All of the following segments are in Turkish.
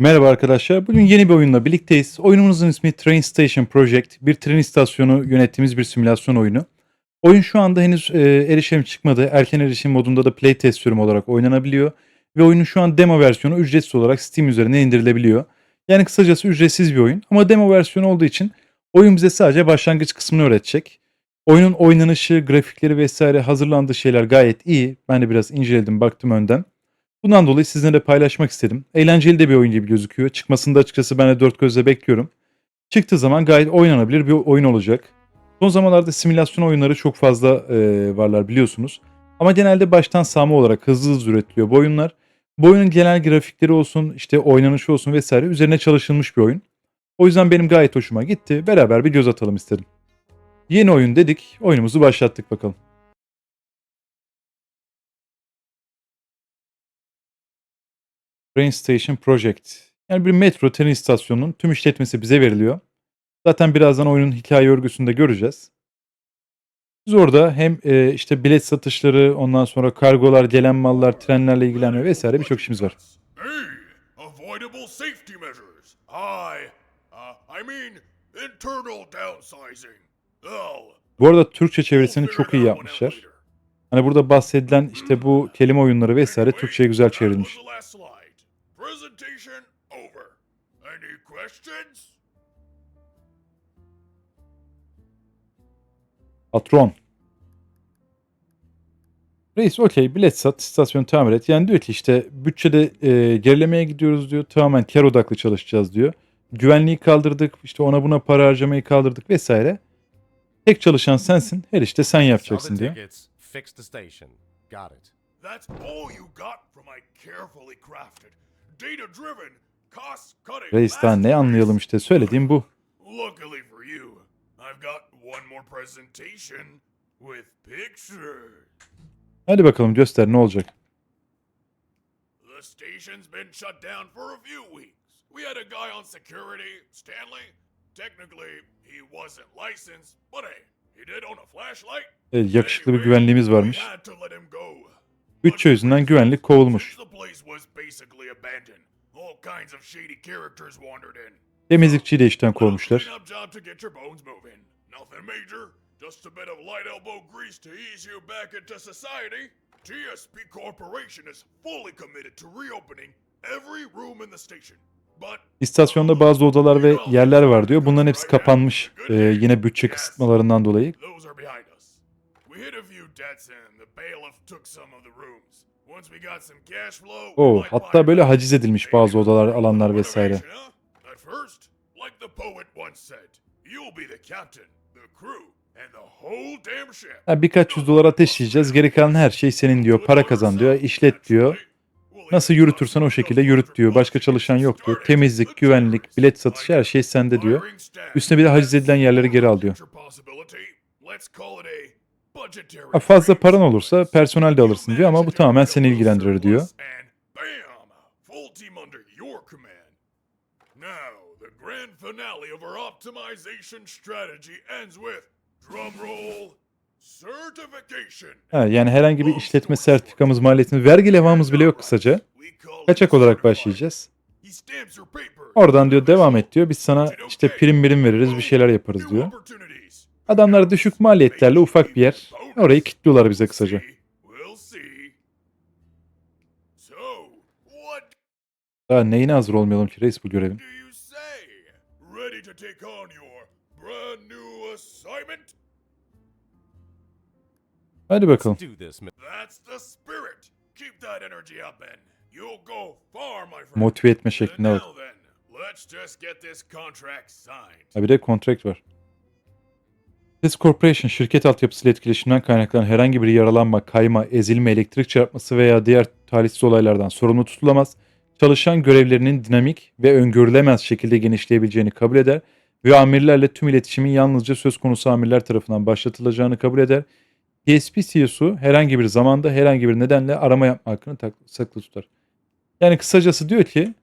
Merhaba arkadaşlar. Bugün yeni bir oyunla birlikteyiz. Oyunumuzun ismi Train Station Project. Bir tren istasyonu yönettiğimiz bir simülasyon oyunu. Oyun şu anda henüz e, erişim çıkmadı. Erken erişim modunda da playtest sürümü olarak oynanabiliyor. Ve oyunun şu an demo versiyonu ücretsiz olarak Steam üzerinden indirilebiliyor. Yani kısacası ücretsiz bir oyun. Ama demo versiyonu olduğu için oyun bize sadece başlangıç kısmını öğretecek. Oyunun oynanışı, grafikleri vesaire hazırlandığı şeyler gayet iyi. Ben de biraz inceledim, baktım önden. Bundan dolayı sizinle paylaşmak istedim. Eğlenceli de bir oyun gibi gözüküyor. Çıkmasında açıkçası ben de dört gözle bekliyorum. Çıktığı zaman gayet oynanabilir bir oyun olacak. Son zamanlarda simülasyon oyunları çok fazla e, varlar biliyorsunuz. Ama genelde baştan sağma olarak hızlı hızlı üretiliyor bu oyunlar. Bu oyunun genel grafikleri olsun, işte oynanışı olsun vesaire üzerine çalışılmış bir oyun. O yüzden benim gayet hoşuma gitti. Beraber bir göz atalım istedim. Yeni oyun dedik, oyunumuzu başlattık bakalım. Train Station Project. Yani bir metro tren istasyonunun tüm işletmesi bize veriliyor. Zaten birazdan oyunun hikaye örgüsünde göreceğiz. Biz orada hem e, işte bilet satışları, ondan sonra kargolar, gelen mallar, trenlerle ilgilenme vesaire birçok işimiz var. Avoidable safety measures. I, uh, I mean, internal downsizing. Oh. Bu arada Türkçe çevirisini çok iyi yapmışlar. Hani burada bahsedilen işte bu kelime oyunları vesaire Türkçe'ye güzel çevrilmiş. Presentation over. Any questions? Patron. Reis okey bilet sat, istasyonu tamir et. Yani diyor ki işte bütçede e, gerilemeye gidiyoruz diyor. Tamamen kar odaklı çalışacağız diyor. Güvenliği kaldırdık, işte ona buna para harcamayı kaldırdık vesaire. Tek çalışan sensin, her işte sen yapacaksın diyor. tickets, fix the station. Got it. That's all you got from my carefully crafted, data-driven, cost-cutting Reis daha ne anlayalım işte söylediğim bu. Luckily for you, I've got one more presentation with pictures. Hadi bakalım göster ne olacak. The station's been shut down for a few weeks. We had a guy on security, Stanley. Technically, he wasn't licensed, but hey, he did own a flashlight. Evet, yakışıklı bir güvenliğimiz varmış. Bütçe yüzünden güvenlik kovulmuş. Temizlikçiyi de işten kovmuşlar. cleanup job to get your bones moving. Nothing major, just a bit of light elbow grease to ease you back into society. TSP Corporation is fully committed to reopening every room in the station. İstasyonda bazı odalar ve yerler var diyor. Bunların hepsi kapanmış. Ee, yine bütçe kısıtmalarından dolayı. And the bailiff took some of the rooms. Once we got some cash flow, Oo, hatta böyle haciz edilmiş bazı odalar, alanlar vesaire. At first, like the poet once said, you'll be the captain, the crew, and the whole damn ship. Ha, birkaç yüz dolar ateşleyeceğiz. Geri kalan her şey senin diyor. Para kazan diyor. işlet diyor. Nasıl yürütürsen o şekilde yürüt diyor. Başka çalışan yok diyor. Temizlik, güvenlik, bilet satışı her şey sende diyor. Üstüne bir de haciz edilen yerleri geri al diyor. Fazla paran olursa personel de alırsın diyor ama bu tamamen seni ilgilendirir diyor. Finale of our optimization strategy ends with drum roll certification. Ha, yani herhangi bir işletme sertifikamız, maliyetimiz, vergi levhamız bile yok kısaca. Kaçak olarak başlayacağız. Oradan diyor devam et diyor. Biz sana işte prim birim veririz bir şeyler yaparız diyor. Adamlar düşük maliyetlerle ufak bir yer. Orayı kilitliyorlar bize kısaca. Daha neyine hazır olmayalım ki reis bu görevin? Hadi bakalım. Let's do this, mi- That's the spirit. Keep that energy up and you'll go far, my friend. Motive etme And şekline bak. contract. Ha bir de kontrakt var. This Corporation şirket altyapısıyla etkileşimden kaynaklanan herhangi bir yaralanma, kayma, ezilme, elektrik çarpması veya diğer talihsiz olaylardan sorumlu tutulamaz. Çalışan görevlerinin dinamik ve öngörülemez şekilde genişleyebileceğini kabul eder ve amirlerle tüm iletişimin yalnızca söz konusu amirler tarafından başlatılacağını kabul eder. TSP CEO'su herhangi bir zamanda herhangi bir nedenle arama yapma hakkını saklı tutar. Yani kısacası diyor ki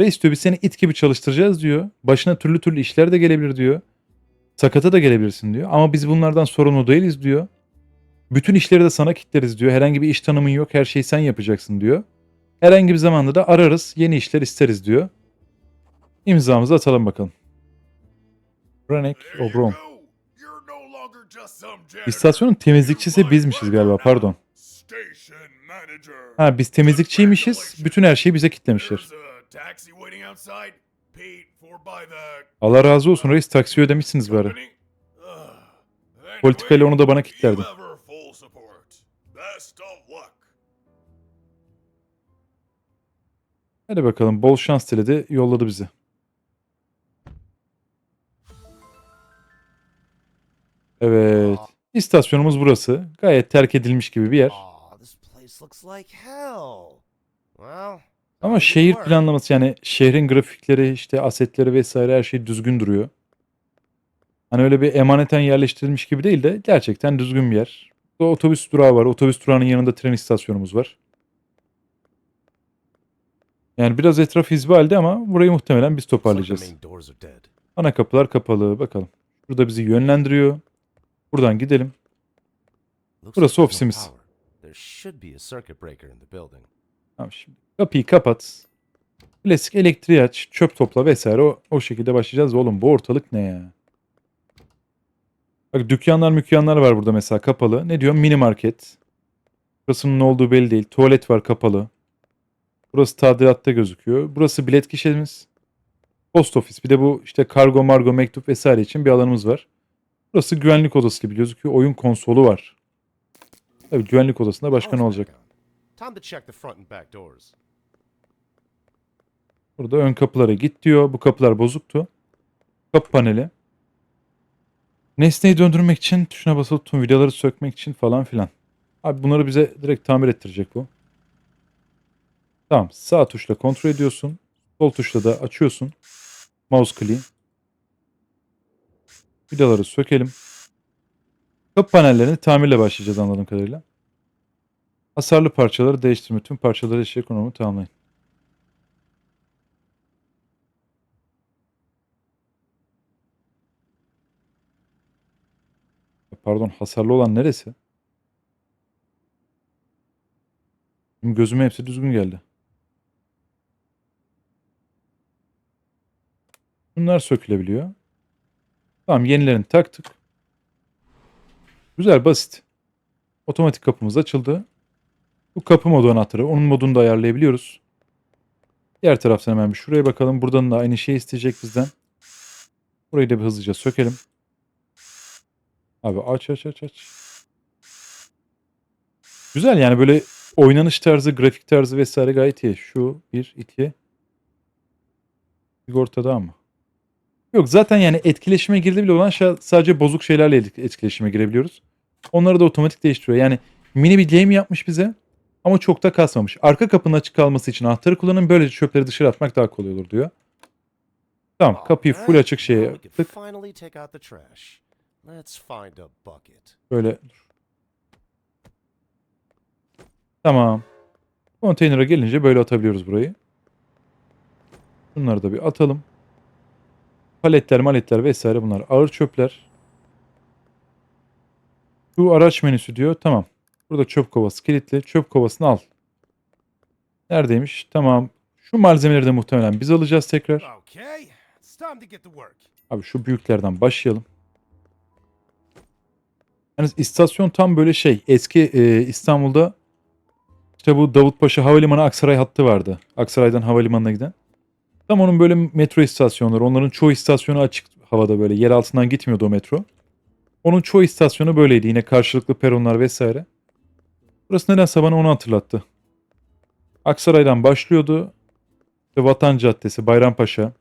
Reis diyor biz seni it gibi çalıştıracağız diyor. Başına türlü türlü işler de gelebilir diyor. Sakata da gelebilirsin diyor. Ama biz bunlardan sorumlu değiliz diyor. Bütün işleri de sana kitleriz diyor. Herhangi bir iş tanımın yok. Her şeyi sen yapacaksın diyor. Herhangi bir zamanda da ararız. Yeni işler isteriz diyor. İmzamızı atalım bakalım. Renek Obron. İstasyonun temizlikçisi bizmişiz galiba pardon. Ha biz temizlikçiymişiz. Bütün her şeyi bize kitlemişler. Allah razı olsun reis taksi ödemişsiniz bari. Politikayla onu da bana luck. Hadi bakalım bol şans diledi yolladı bizi. Evet. İstasyonumuz burası. Gayet terk edilmiş gibi bir yer. Ama şehir planlaması yani şehrin grafikleri işte asetleri vesaire her şey düzgün duruyor. Hani öyle bir emaneten yerleştirilmiş gibi değil de gerçekten düzgün bir yer. Burada otobüs durağı var. Otobüs durağının yanında tren istasyonumuz var. Yani biraz etraf hizbi halde ama burayı muhtemelen biz toparlayacağız. Ana kapılar kapalı. Bakalım. Burada bizi yönlendiriyor. Buradan gidelim. Burası ofisimiz. Tamam şimdi. Kapıyı kapat. Klasik elektriği aç. Çöp topla vesaire. O, o şekilde başlayacağız. Oğlum bu ortalık ne ya? Bak dükkanlar mükkanlar var burada mesela kapalı. Ne diyor? Mini market. Burasının ne olduğu belli değil. Tuvalet var kapalı. Burası tadilatta gözüküyor. Burası bilet gişemiz. Post ofis. Bir de bu işte kargo margo mektup vesaire için bir alanımız var. Burası güvenlik odası gibi gözüküyor. Oyun konsolu var. Tabii güvenlik odasında başka ne olacak? Time to check the front and back doors. Burada ön kapılara git diyor. Bu kapılar bozuktu. Kapı paneli. Nesneyi döndürmek için tuşuna basılı tutun. Vidaları sökmek için falan filan. Abi bunları bize direkt tamir ettirecek bu. Tamam. Sağ tuşla kontrol ediyorsun. Sol tuşla da açıyorsun. Mouse kliği. Vidaları sökelim. Kapı panellerini tamirle başlayacağız anladığım kadarıyla. Hasarlı parçaları değiştirme. Tüm parçaları eşya konumu tamamlayın. Pardon hasarlı olan neresi? Benim gözüme hepsi düzgün geldi. Bunlar sökülebiliyor. Tamam yenilerini taktık. Güzel basit. Otomatik kapımız açıldı. Bu kapı modu anahtarı. Onun modunu da ayarlayabiliyoruz. Diğer taraftan hemen bir şuraya bakalım. Buradan da aynı şey isteyecek bizden. Burayı da bir hızlıca sökelim. Abi aç aç aç aç. Güzel yani böyle oynanış tarzı, grafik tarzı vesaire gayet iyi. Şu bir, iki. Sigorta daha mı? Yok zaten yani etkileşime girdi bile olan sadece bozuk şeylerle etk- etkileşime girebiliyoruz. Onları da otomatik değiştiriyor. Yani mini bir game yapmış bize ama çok da kasmamış. Arka kapının açık kalması için anahtarı kullanın. Böylece çöpleri dışarı atmak daha kolay olur diyor. Tamam kapıyı full açık şeye now Let's find a bucket. Böyle dur. Tamam. Konteynere gelince böyle atabiliyoruz burayı. Bunları da bir atalım. Paletler, maletler vesaire bunlar ağır çöpler. Şu araç menüsü diyor. Tamam. Burada çöp kovası kilitli. Çöp kovasını al. Neredeymiş? Tamam. Şu malzemeleri de muhtemelen biz alacağız tekrar. Abi şu büyüklerden başlayalım. Yani istasyon tam böyle şey eski e, İstanbul'da işte bu Davutpaşa Havalimanı Aksaray hattı vardı. Aksaray'dan havalimanına giden. Tam onun böyle metro istasyonları. Onların çoğu istasyonu açık havada böyle. Yer altından gitmiyordu o metro. Onun çoğu istasyonu böyleydi. Yine karşılıklı peronlar vesaire. Burası nedense bana onu hatırlattı. Aksaray'dan başlıyordu. İşte Vatan Caddesi, Bayrampaşa.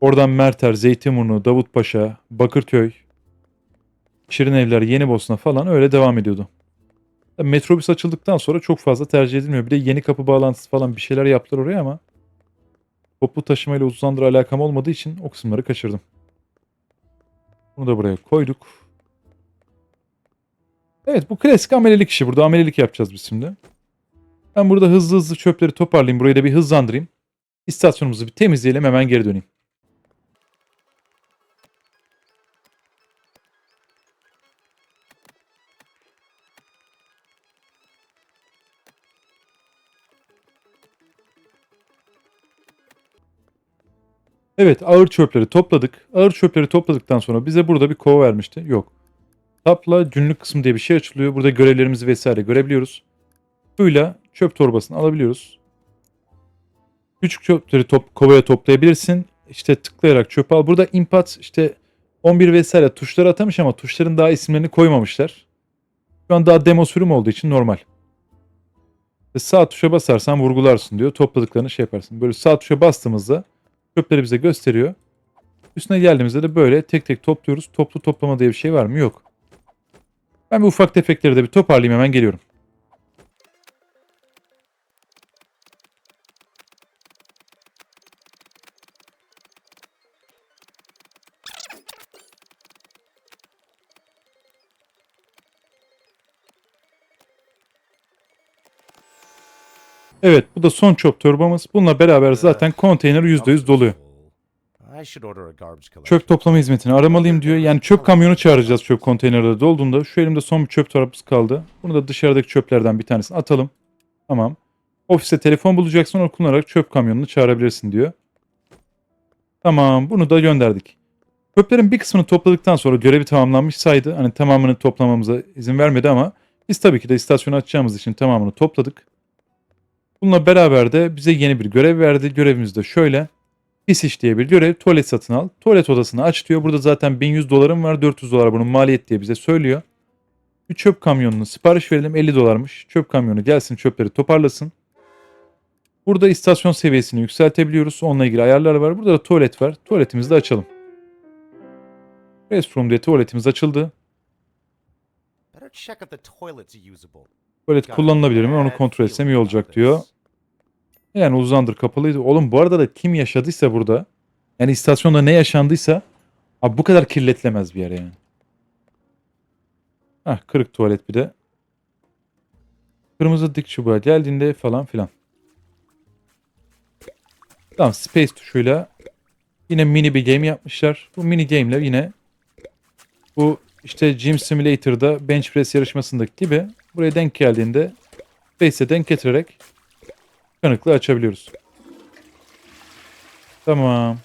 Oradan Merter, Zeytinburnu, Davutpaşa, Bakırköy, Şirinevler, Yenibosna falan öyle devam ediyordu. Tabii Metrobüs açıldıktan sonra çok fazla tercih edilmiyor. Bir de yeni kapı bağlantısı falan bir şeyler yaptılar oraya ama toplu taşımayla uzun zamandır alakam olmadığı için o kısımları kaçırdım. Bunu da buraya koyduk. Evet bu klasik amelelik işi. Burada amelelik yapacağız biz şimdi. Ben burada hızlı hızlı çöpleri toparlayayım. Burayı da bir hızlandırayım. İstasyonumuzu bir temizleyelim hemen geri döneyim. Evet ağır çöpleri topladık. Ağır çöpleri topladıktan sonra bize burada bir kova vermişti. Yok. Tapla günlük kısmı diye bir şey açılıyor. Burada görevlerimizi vesaire görebiliyoruz. Suyla çöp torbasını alabiliyoruz. Küçük çöpleri top, kovaya toplayabilirsin. İşte tıklayarak çöp al. Burada input işte 11 vesaire tuşları atamış ama tuşların daha isimlerini koymamışlar. Şu an daha demo sürüm olduğu için normal. Ve sağ tuşa basarsan vurgularsın diyor. Topladıklarını şey yaparsın. Böyle sağ tuşa bastığımızda çöpleri bize gösteriyor. Üstüne geldiğimizde de böyle tek tek topluyoruz. Toplu toplama diye bir şey var mı? Yok. Ben bir ufak tefekleri de bir toparlayayım hemen geliyorum. Evet bu da son çöp torbamız. Bununla beraber zaten konteyner %100 doluyor. Çöp toplama hizmetini aramalıyım diyor. Yani çöp kamyonu çağıracağız çöp konteynerleri dolduğunda. Şu elimde son bir çöp torbası kaldı. Bunu da dışarıdaki çöplerden bir tanesini atalım. Tamam. Ofiste telefon bulacaksın onu kullanarak çöp kamyonunu çağırabilirsin diyor. Tamam bunu da gönderdik. Çöplerin bir kısmını topladıktan sonra görevi tamamlanmış saydı. Hani tamamını toplamamıza izin vermedi ama biz tabii ki de istasyonu açacağımız için tamamını topladık. Bununla beraber de bize yeni bir görev verdi. Görevimiz de şöyle. Pis iş diye bir görev. Tuvalet satın al. Tuvalet odasını aç diyor. Burada zaten 1100 dolarım var. 400 dolar bunun maliyet diye bize söylüyor. Bir çöp kamyonunu sipariş verelim. 50 dolarmış. Çöp kamyonu gelsin çöpleri toparlasın. Burada istasyon seviyesini yükseltebiliyoruz. Onunla ilgili ayarlar var. Burada da tuvalet var. Tuvaletimizi de açalım. Restroom diye tuvaletimiz açıldı. Better check if the toilet's usable. Tuvalet kullanılabilir mi onu kontrol etsem iyi olacak diyor. Yani uzandır kapalıydı. Oğlum bu arada da kim yaşadıysa burada yani istasyonda ne yaşandıysa abi bu kadar kirletilemez bir yer yani. Hah kırık tuvalet bir de. Kırmızı dik çubuğa geldiğinde falan filan. Tamam space tuşuyla yine mini bir game yapmışlar. Bu mini game'ler yine bu işte Gym Simulator'da bench press yarışmasındaki gibi buraya denk geldiğinde space'e denk getirerek kanıklı açabiliyoruz. Tamam.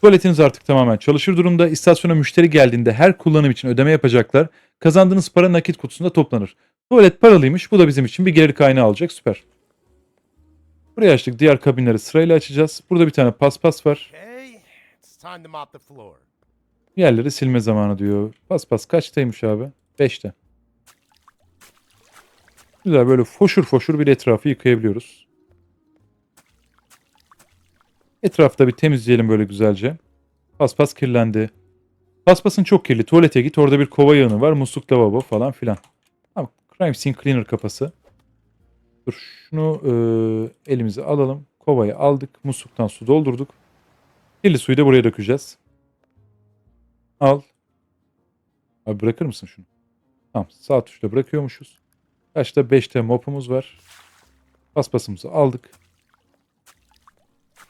Tuvaletiniz artık tamamen çalışır durumda. İstasyona müşteri geldiğinde her kullanım için ödeme yapacaklar. Kazandığınız para nakit kutusunda toplanır. Tuvalet paralıymış. Bu da bizim için bir gelir kaynağı alacak. Süper. Buraya açtık. Diğer kabinleri sırayla açacağız. Burada bir tane paspas var. Yerleri silme zamanı diyor. Paspas kaçtaymış abi? 5'te. Güzel böyle foşur foşur bir etrafı yıkayabiliyoruz. Etrafta bir temizleyelim böyle güzelce. Paspas kirlendi. Paspasın çok kirli. Tuvalete git orada bir kova yığını var. Musluk lavabo falan filan. Tamam. Crime Scene Cleaner kapası. Dur şunu e, elimize alalım. Kovayı aldık. Musluktan su doldurduk. Kirli suyu da buraya dökeceğiz. Al. Abi bırakır mısın şunu? Tamam. Sağ tuşla bırakıyormuşuz. Kaçta 5'te mopumuz var. Paspasımızı aldık.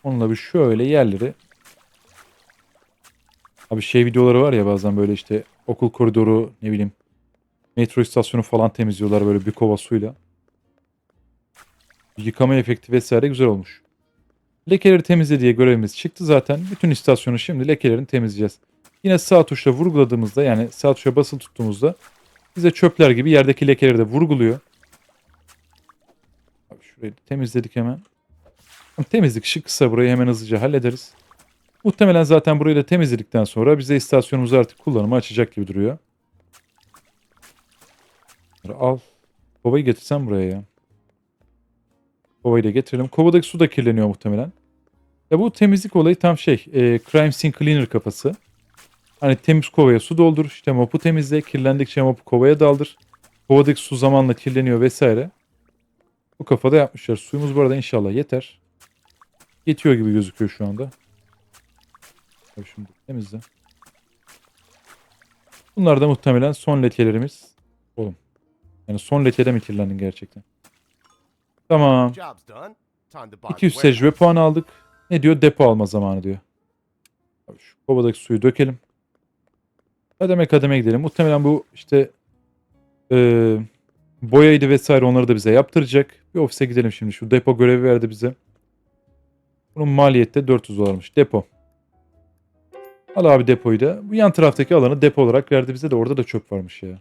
Onunla bir şöyle yerleri Abi şey videoları var ya bazen böyle işte okul koridoru ne bileyim metro istasyonu falan temizliyorlar böyle bir kova suyla. Yıkama efekti vesaire güzel olmuş. Lekeleri temizle diye görevimiz çıktı zaten. Bütün istasyonu şimdi lekelerini temizleyeceğiz. Yine sağ tuşla vurguladığımızda yani sağ tuşa basılı tuttuğumuzda bize çöpler gibi yerdeki lekeleri de vurguluyor. Abi şurayı temizledik hemen. Temizlik işi kısa burayı hemen hızlıca hallederiz. Muhtemelen zaten burayı da temizledikten sonra bize istasyonumuzu artık kullanıma açacak gibi duruyor. Al. Kovayı getirsem buraya ya. Kovayı da getirelim. Kovadaki su da kirleniyor muhtemelen. Ya bu temizlik olayı tam şey. E, crime scene cleaner kafası. Hani temiz kovaya su doldur. işte mopu temizle. Kirlendikçe mopu kovaya daldır. Kovadaki su zamanla kirleniyor vesaire. Bu kafada yapmışlar. Suyumuz bu arada inşallah yeter. Yetiyor gibi gözüküyor şu anda. Tabii şimdi temizle. Bunlar da muhtemelen son lekelerimiz. Oğlum. Yani son lekede mi kirlendin gerçekten? Tamam. Job's done. Time to buy 200 the tecrübe puanı aldık. Ne diyor? Depo alma zamanı diyor. Abi şu kovadaki suyu dökelim. Kademe kademe gidelim. Muhtemelen bu işte eee boyaydı vesaire onları da bize yaptıracak. Bir ofise gidelim şimdi. Şu depo görevi verdi bize. Bunun maliyeti de 400 dolarmış. Depo. Al abi depoyu da. Bu yan taraftaki alanı depo olarak verdi bize de orada da çöp varmış ya.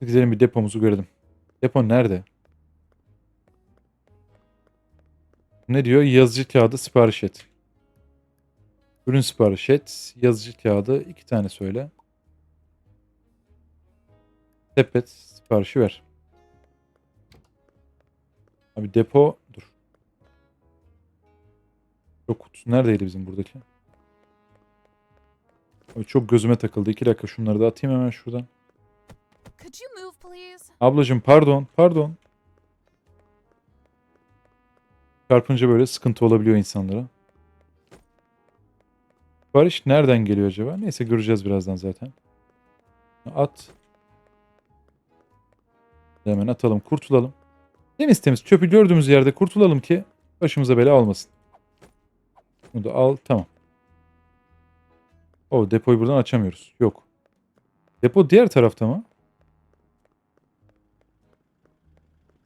Gidelim bir depomuzu görelim. Depo nerede? Ne diyor? Yazıcı kağıdı sipariş et. Ürün sipariş et. Yazıcı kağıdı iki tane söyle. Sepet siparişi ver. Abi depo dur. Yok kutusu neredeydi bizim buradaki? Abi çok gözüme takıldı. İki dakika şunları da atayım hemen şuradan. Ablacığım pardon, pardon. Çarpınca böyle sıkıntı olabiliyor insanlara. Barış nereden geliyor acaba? Neyse göreceğiz birazdan zaten. At. Hemen atalım, kurtulalım. Temiz temiz çöpü gördüğümüz yerde kurtulalım ki başımıza bela olmasın. Bunu da al, tamam. O depoyu buradan açamıyoruz. Yok. Depo diğer tarafta mı?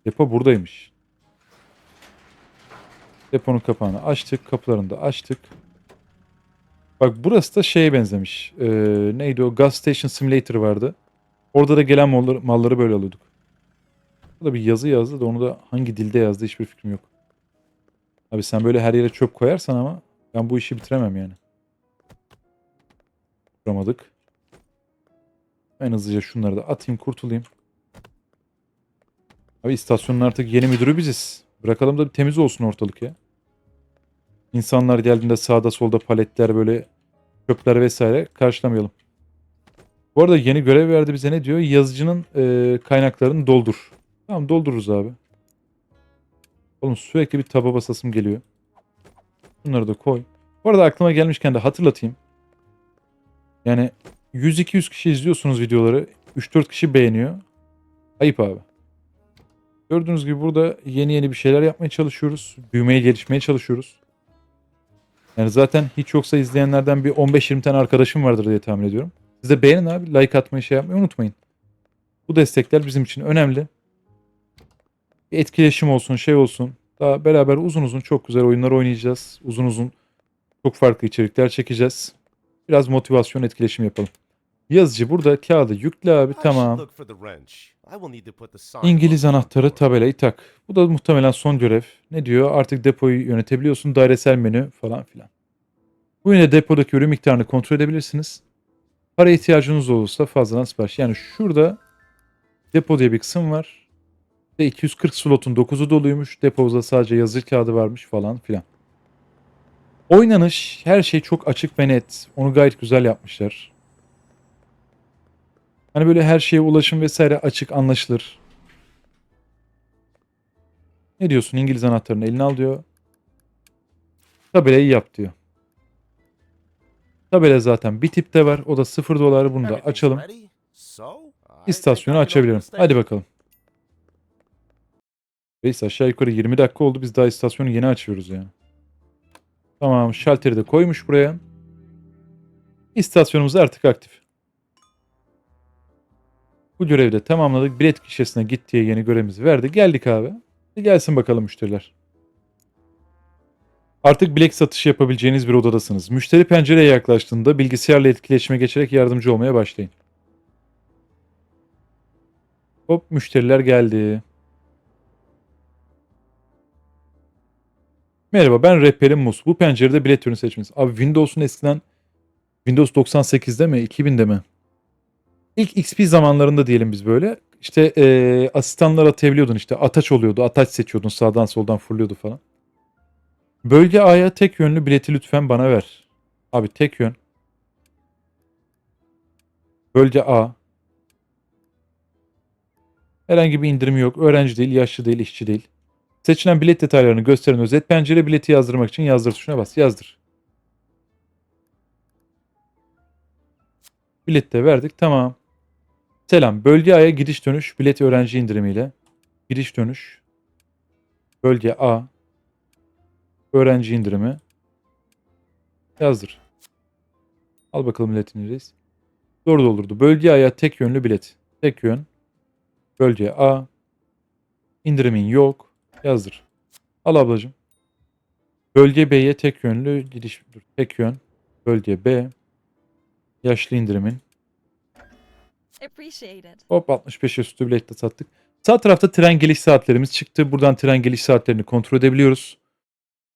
Depo buradaymış. Deponun kapağını açtık. Kapılarını da açtık. Bak burası da şeye benzemiş. Ee, neydi o? Gas Station Simulator vardı. Orada da gelen malları, malları böyle alıyorduk. Burada bir yazı yazdı da onu da hangi dilde yazdı hiçbir fikrim yok. Abi sen böyle her yere çöp koyarsan ama ben bu işi bitiremem yani. Kuramadık. En hızlıca şunları da atayım kurtulayım. Abi istasyonun artık yeni müdürü biziz. Bırakalım da bir temiz olsun ortalık ya. İnsanlar geldiğinde sağda solda paletler böyle çöpler vesaire karşılamayalım. Bu arada yeni görev verdi bize ne diyor? Yazıcının e, kaynaklarını doldur. Tamam doldururuz abi. Oğlum sürekli bir taba basasım geliyor. Bunları da koy. Bu arada aklıma gelmişken de hatırlatayım. Yani 100-200 kişi izliyorsunuz videoları. 3-4 kişi beğeniyor. Ayıp abi. Gördüğünüz gibi burada yeni yeni bir şeyler yapmaya çalışıyoruz. Büyümeye, gelişmeye çalışıyoruz. Yani zaten hiç yoksa izleyenlerden bir 15-20 tane arkadaşım vardır diye tahmin ediyorum. Siz de beğenin abi. Like atmayı şey yapmayı unutmayın. Bu destekler bizim için önemli. Bir etkileşim olsun, şey olsun. Daha beraber uzun uzun çok güzel oyunlar oynayacağız. Uzun uzun çok farklı içerikler çekeceğiz. Biraz motivasyon, etkileşim yapalım. Yazıcı burada kağıdı yükle abi tamam. İngiliz anahtarı tabelayı tak. Bu da muhtemelen son görev. Ne diyor? Artık depoyu yönetebiliyorsun. Dairesel menü falan filan. Bu yine depodaki ürün miktarını kontrol edebilirsiniz. Para ihtiyacınız olursa fazladan sipariş. Yani şurada depo diye bir kısım var. Ve 240 slotun 9'u doluymuş. Depomuzda sadece yazı kağıdı varmış falan filan. Oynanış her şey çok açık ve net. Onu gayet güzel yapmışlar. Hani böyle her şeye ulaşım vesaire açık anlaşılır. Ne diyorsun İngiliz anahtarını eline al diyor. Tabelayı yap diyor. Tabela zaten bir tipte var. O da 0 dolar. Bunu da açalım. İstasyonu açabilirim. Hadi bakalım. Reis aşağı yukarı 20 dakika oldu. Biz daha istasyonu yeni açıyoruz yani. Tamam şalteri de koymuş buraya. İstasyonumuz artık aktif. Bu görevi de tamamladık. Bilet gişesine git yeni görevimizi verdi. Geldik abi. Bir gelsin bakalım müşteriler. Artık bilek satışı yapabileceğiniz bir odadasınız. Müşteri pencereye yaklaştığında bilgisayarla etkileşime geçerek yardımcı olmaya başlayın. Hop müşteriler geldi. Merhaba ben rehberim Mus. Bu pencerede bilet türünü seçmeniz. Abi Windows'un eskiden Windows 98'de mi 2000'de mi? İlk XP zamanlarında diyelim biz böyle. İşte eee asistanlar atayabiliyordun işte. Ataç oluyordu. Ataç seçiyordun. Sağdan soldan fırlıyordu falan. Bölge A'ya tek yönlü bileti lütfen bana ver. Abi tek yön. Bölge A. Herhangi bir indirim yok. Öğrenci değil, yaşlı değil, işçi değil. Seçilen bilet detaylarını gösteren özet pencere bileti yazdırmak için yazdır tuşuna bas. Yazdır. Bilet de verdik. Tamam. Selam. Bölge A'ya gidiş dönüş bilet öğrenci indirimiyle. Gidiş dönüş. Bölge A. Öğrenci indirimi. Yazdır. Al bakalım biletini reis. Doğru doldurdu. Bölge A'ya tek yönlü bilet. Tek yön. Bölge A. İndirimin yok. Yazdır. Al ablacığım. Bölge B'ye tek yönlü gidiş tek yön. Bölge B. Yaşlı indirimin. Hop 65 üstü biletle sattık. Sağ tarafta tren geliş saatlerimiz çıktı. Buradan tren geliş saatlerini kontrol edebiliyoruz.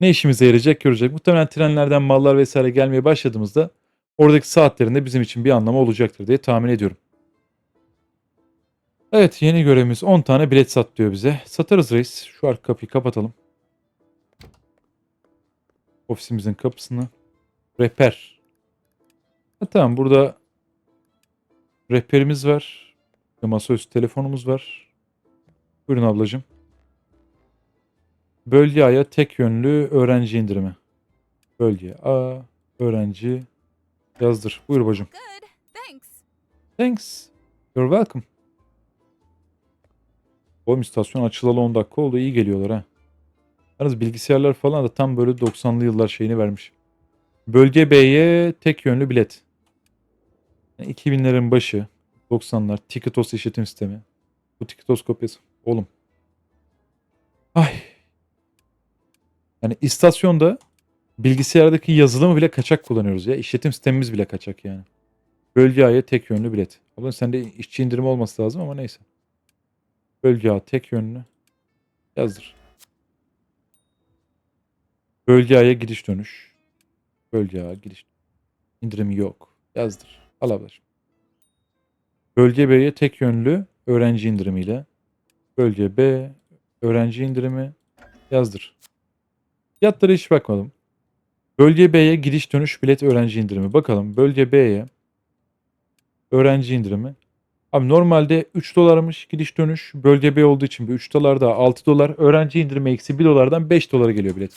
Ne işimize yarayacak görecek. Muhtemelen trenlerden mallar vesaire gelmeye başladığımızda oradaki saatlerin de bizim için bir anlamı olacaktır diye tahmin ediyorum. Evet yeni görevimiz 10 tane bilet sat diyor bize. Satarız reis. Şu arka kapıyı kapatalım. Ofisimizin kapısını. Rehber. Ha, tamam burada rehberimiz var. Ve Masaüstü telefonumuz var. Buyurun ablacığım. Bölge A'ya tek yönlü öğrenci indirimi. Bölge A, öğrenci yazdır. Buyur bacım. Good. Thanks. Thanks. You're welcome. Oğlum istasyon açılalı 10 dakika oldu. İyi geliyorlar ha. Yalnız bilgisayarlar falan da tam böyle 90'lı yıllar şeyini vermiş. Bölge B'ye tek yönlü bilet. Yani 2000'lerin başı. 90'lar. Tiketos işletim sistemi. Bu Tiketos kopyası. Oğlum. Ay. Yani istasyonda bilgisayardaki yazılımı bile kaçak kullanıyoruz ya. İşletim sistemimiz bile kaçak yani. Bölge A'ya tek yönlü bilet. Abla sende işçi indirimi olması lazım ama neyse. Bölge A tek yönlü. Yazdır. Bölge A'ya gidiş dönüş. Bölge A gidiş. İndirimi yok. Yazdır. Al ablacığım. Bölge B'ye tek yönlü öğrenci indirimiyle. Bölge B öğrenci indirimi yazdır. Fiyatlara hiç bakmadım. Bölge B'ye gidiş dönüş bilet öğrenci indirimi. Bakalım bölge B'ye öğrenci indirimi. Abi normalde 3 dolarmış gidiş dönüş. Bölge B olduğu için bir 3 dolar daha 6 dolar. Öğrenci indirimi eksi 1 dolardan 5 dolara geliyor bilet.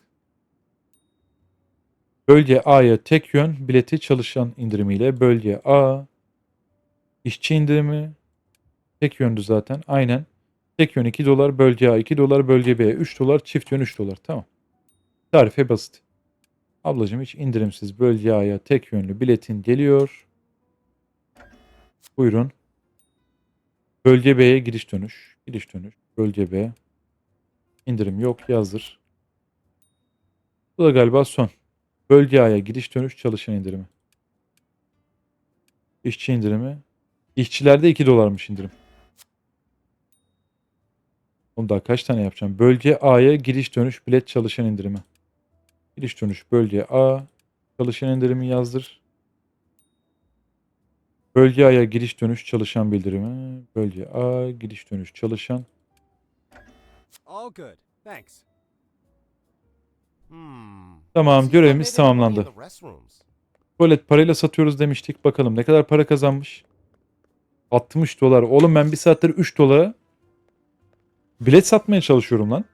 Bölge A'ya tek yön bileti çalışan indirimiyle. Bölge A işçi indirimi tek yöndü zaten. Aynen. Tek yön 2 dolar. Bölge A 2 dolar. Bölge B 3 dolar. Çift yön 3 dolar. Tamam. Tarife basit. Ablacığım hiç indirimsiz bölge A'ya tek yönlü biletin geliyor. Buyurun. Bölge B'ye giriş dönüş. Giriş dönüş. Bölge B. İndirim yok. Yazdır. Bu da galiba son. Bölge A'ya giriş dönüş çalışan indirimi. İşçi indirimi. İşçilerde 2 dolarmış indirim. Onu daha kaç tane yapacağım? Bölge A'ya giriş dönüş bilet çalışan indirimi. Giriş dönüş bölge A. Çalışan indirimi yazdır. Bölge A'ya giriş dönüş çalışan bildirimi. Bölge A giriş dönüş çalışan. All good. Thanks. Hmm. Tamam görevimiz tamamlandı. Tuvalet parayla satıyoruz demiştik. Bakalım ne kadar para kazanmış. 60 dolar. Oğlum ben bir saattir 3 dolara bilet satmaya çalışıyorum lan.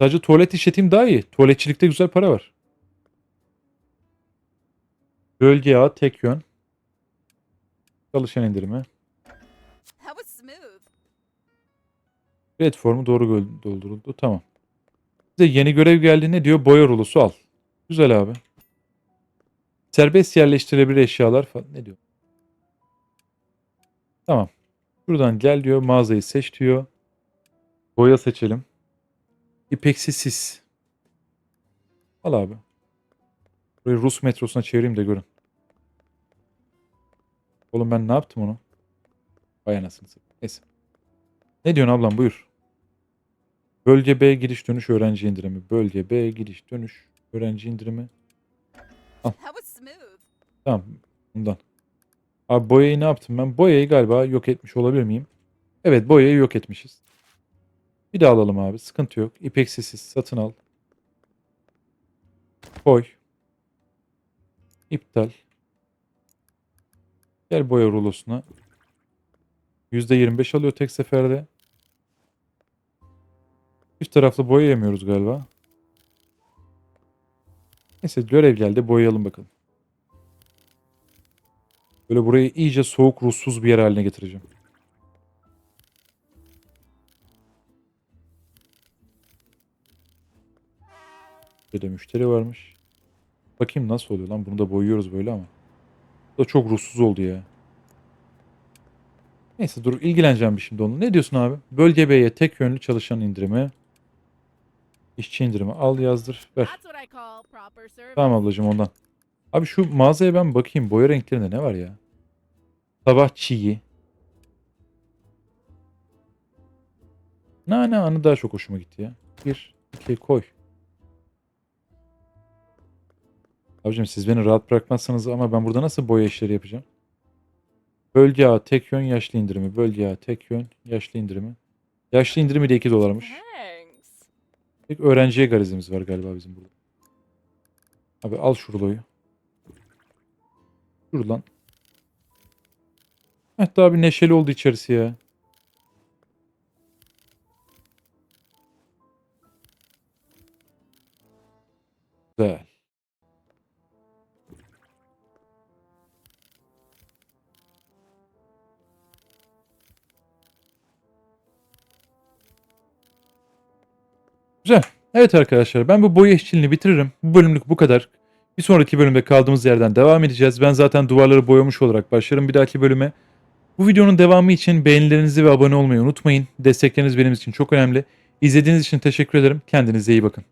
Sadece tuvalet işleteyim daha iyi. Tuvaletçilikte güzel para var. Bölge A tek yön. Çalışan smooth. Bilet formu doğru dolduruldu. Tamam. Size yeni görev geldi. Ne diyor? Boya rulosu al. Güzel abi. Serbest yerleştirilebilir eşyalar falan. Ne diyor? Tamam. Buradan gel diyor. Mağazayı seç diyor. Boya seçelim. İpeksi sis. Al abi. Burayı Rus metrosuna çevireyim de görün. Oğlum ben ne yaptım onu? Vay anasını satayım. Neyse. Ne diyorsun ablam buyur. Bölge B giriş dönüş öğrenci indirimi. Bölge B giriş dönüş öğrenci indirimi. Smooth. Tamam bundan. Abi boyayı ne yaptım ben? Boyayı galiba yok etmiş olabilir miyim? Evet boyayı yok etmişiz. Bir daha alalım abi. Sıkıntı yok. İpeksisiz satın al. Koy. İptal. Gel boya rulosuna. %25 alıyor tek seferde. Üst taraflı boyayamıyoruz galiba. Neyse görev geldi. Boyayalım bakalım. Böyle burayı iyice soğuk ruhsuz bir yer haline getireceğim. Burada müşteri varmış. Bakayım nasıl oluyor lan. Bunu da boyuyoruz böyle ama. Bu da çok ruhsuz oldu ya. Neyse dur ilgileneceğim bir şimdi onunla. Ne diyorsun abi? Bölge B'ye tek yönlü çalışan indirimi. İşçi indirimi al yazdır ver. Tamam ablacığım ondan. Abi şu mağazaya ben bakayım. Boya renklerinde ne var ya? Sabah çiği. Nane anı daha çok hoşuma gitti ya. Bir, iki koy. Abicim siz beni rahat bırakmazsanız ama ben burada nasıl boya işleri yapacağım? Bölge A tek yön yaşlı indirimi. Bölge A tek yön yaşlı indirimi. Yaşlı indirimi de 2 dolarmış. Thanks. Tek öğrenciye garizimiz var galiba bizim burada. Abi al şu ruloyu. Dur lan. Hatta bir neşeli oldu içerisi ya. Güzel. Güzel. Evet arkadaşlar ben bu boya işçiliğini bitiririm. Bu bölümlük bu kadar. Bir sonraki bölümde kaldığımız yerden devam edeceğiz. Ben zaten duvarları boyamış olarak başlarım bir dahaki bölüme. Bu videonun devamı için beğenilerinizi ve abone olmayı unutmayın. Destekleriniz benim için çok önemli. İzlediğiniz için teşekkür ederim. Kendinize iyi bakın.